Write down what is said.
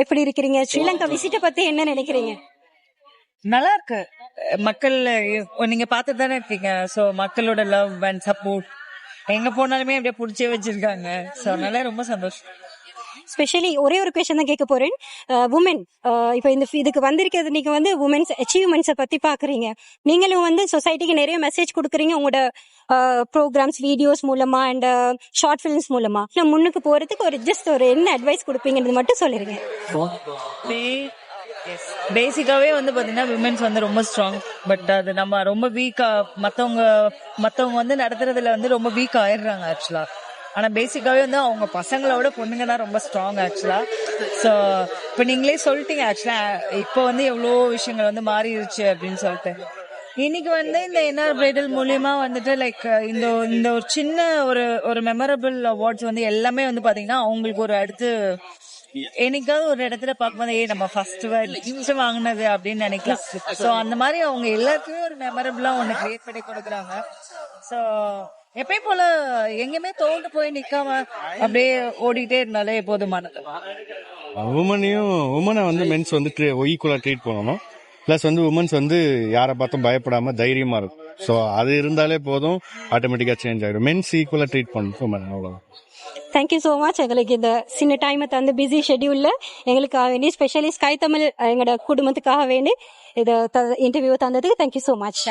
எப்படி இருக்கிறீங்க? ஸ்ரீலங்கா விசிட்ட பத்தி என்ன நினைக்கிறீங்க? நல்லா இருக்கு மக்கள் நீங்க பார்த்துட்டு தானே இருக்கீங்க. சோ மக்களோட லவ் அண்ட் சப்போர்ட் எங்க போனாலுமே அப்படியே புடிச்சே வச்சிருக்காங்க. சோ அதனால ரொம்ப சந்தோஷம். ஸ்பெஷலி ஒரே ஒரு கொஷன் தான் கேட்க போறேன். உமன் இப்போ இந்த இதுக்கு வந்திருக்கிறது நீங்க வந்து உமன்ஸ் அச்சீவ்மெண்ட்ஸை பத்தி பாக்குறீங்க. நீங்களும் வந்து சொசைட்டிக்கு நிறைய மெசேஜ் கொடுக்குறீங்க உங்களோட ப்ரோக்ராம்ஸ் வீடியோஸ் மூலமா அண்ட் ஷார்ட் ஃபிலிம்ஸ் மூலமா. நான் முன்னுக்கு போறதுக்கு ஒரு ஜஸ்ட் ஒரு என்ன அட்வைஸ் கொடுப்பீங்கன்றது மட்டும் சொல்லிருங்க பேசிக்காவே வந்து பாத்தீங்கன்னா விமென்ஸ் வந்து ரொம்ப ஸ்ட்ராங் பட் அது நம்ம ரொம்ப வீக்கா மத்தவங்க மத்தவங்க வந்து நடத்துறதுல வந்து ரொம்ப வீக் ஆயிடுறாங்க ஆக்சுவலா ஆனா பேசிக்காவே வந்து அவங்க பசங்களோட பொண்ணுங்க தான் ரொம்ப ஸ்ட்ராங் ஆக்சுவலா சோ இப்ப நீங்களே சொல்லிட்டீங்க ஆக்சுவலா இப்போ வந்து எவ்வளோ விஷயங்கள் வந்து மாறிடுச்சு அப்படின்னு சொல்லிட்டு. இன்னைக்கு வந்து இந்த என்ஆர் பிரைடல் மூலியமா வந்துட்டு லைக் இந்த இந்த ஒரு சின்ன ஒரு ஒரு மெமரபிள் அவார்ட்ஸ் வந்து எல்லாமே வந்து பாத்தீங்கன்னா அவங்களுக்கு ஒரு அடுத்து என்னைக்காவது ஒரு இடத்துல பார்க்கும்போது ஏ நம்ம ஃபர்ஸ்ட் ஃபர்ஸ்ட் வாங்கினது அப்படின்னு நினைக்கலாம். சோ அந்த மாதிரி அவங்க எல்லாருக்குமே ஒரு மெமரபிளா ஒன்று கிரியேட் பண்ணி கொடுக்குறாங்க. சோ எப்பயும் போல எங்கேயுமே தோண்டு போய் நிக்காம அப்படியே ஓடிட்டே இருந்தாலே போதுமானது. உமனையும் உமனை வந்து மென்ஸ் வந்து ஈக்குவலா ட்ரீட் பண்ணணும். ப்ளஸ் வந்து உமன்ஸ் வந்து யாரை பார்த்தும் பயப்படாம தைரியமா இருக்கும். ஸோ அது இருந்தாலே போதும். ஆட்டோமேட்டிக்கா சேஞ்ச் ஆயிடும். மென்ஸ் ஈக்குவலா ட்ரீட் பண்ணணும். உமன் அவ்வளவுதான். தேங்க்யூ ஸோ மச் எங்களுக்கு இந்த சின்ன டைமை தந்து பிஸி ஷெட்யூல்ல எங்களுக்காக வேண்டி ஸ்பெஷலி ஸ்கை தமிழ் எங்களோட குடும்பத்துக்காக வேண்டி இதை இன்டர்வியூ தந்ததுக்கு தேங்க்யூ ஸோ மச்